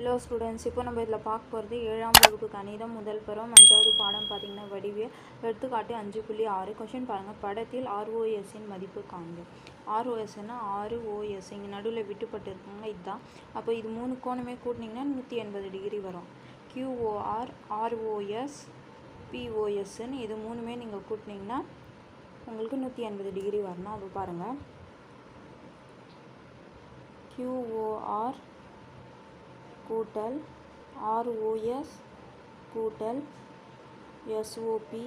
Hello students இப்போ நம்ம இதில் பார்க்க போகிறது ஏழாம் வகுப்பு கணிதம் முதல் பருவம் அஞ்சாவது பாடம் பார்த்தீங்கன்னா வடிவியல். எடுத்துக்காட்டு அஞ்சு புள்ளி ஆறு. கொஷின் பாருங்கள் படத்தில் ஆர்ஓஎஸ்ஸின் மதிப்பு காண்க. ஆர்ஓஎஸ்னா ஆறு ஓஎஸ் இங்கே நடுவில் விட்டுப்பட்டு இருக்குங்க இதுதான். அப்போ இது மூணு கோணமே கூட்டினீங்கன்னா நூற்றி எண்பது டிகிரி வரும். கியூஓஆர் ஆர்ஓஎஸ் பிஓஎஸ்ன்னு இது மூணுமே நீங்கள் கூட்டினீங்கன்னா உங்களுக்கு நூற்றி எண்பது டிகிரி வரணும். அது பாருங்கள் கியூஓஆர் கூட்டல் ஆர்ஓஎஸ் கூட்டல் எஸ்ஓபி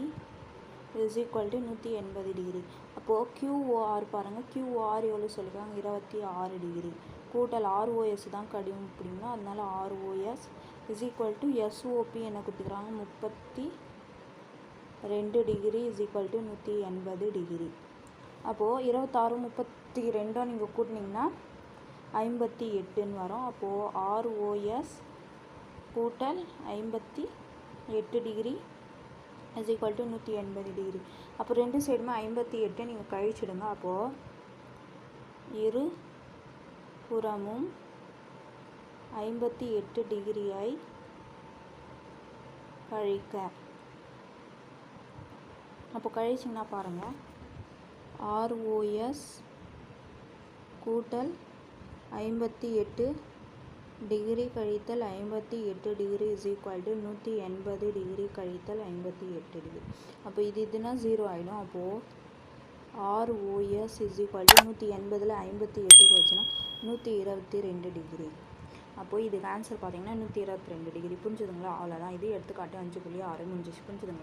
இஸ் ஈக்குவல் டு நூற்றி எண்பது டிகிரி அப்போது கியூஓஆர் பாருங்கள் கியூஓஆர் எவ்வளோ சொல்லியிருக்காங்க இருபத்தி ஆறு டிகிரி கூட்டல் ஆர்ஓஎஸ் தான் கடினம் அப்படின்னா அதனால ROS is equal to SOP என்ன கொடுத்துக்கிறாங்க முப்பத்தி ரெண்டு டிகிரி இஸ் ஈக்குவல் டு நூற்றி எண்பது டிகிரி அப்போது இருபத்தாறு முப்பத்தி ரெண்டும் நீங்கள் கூட்டினீங்கன்னா ஐம்பத்தி எட்டுன்னு வரும். அப்போது ஆர்ஓஎஸ் கூட்டல் ஐம்பத்தி எட்டு டிகிரி இஸ் ஈக்குவல் டு நூற்றி எண்பது டிகிரி அப்போ ரெண்டு சைடுமே ஐம்பத்தி எட்டு நீங்கள் கழிச்சிடுங்க. அப்போது இரு புறமும் ஐம்பத்தி எட்டு டிகிரியை கழிக்க. அப்போ கழிச்சிங்கன்னா பாருங்கள் ஆர்ஓஎஸ் கூட்டல் ஐம்பத்தி எட்டு டிகிரி கழித்தல் ஐம்பத்தி எட்டு டிகிரி இஸ் ஈக்குவல் டு நூற்றி எண்பது டிகிரி கழித்தல் ஐம்பத்தி எட்டு டிகிரி. அப்போ இது இதுனா ஜீரோ ஆகிடும் அப்போது ஆர்ஓஎஸ் இஸ் ஈக்குவல் டு நூற்றி எண்பதில் ஐம்பத்தி எட்டு போச்சுன்னா நூற்றி இருபத்தி ரெண்டு டிகிரி. அப்போது இதுக்கு ஆன்சர் பார்த்தீங்கன்னா நூற்றி இருபத்தி ரெண்டு டிகிரி. புரிஞ்சுதுங்களா? அவ்வளோதான் இது எடுத்துக்காட்டு அஞ்சு புள்ளி ஆறு முடிஞ்சிச்சு. புரிஞ்சுதுங்களா?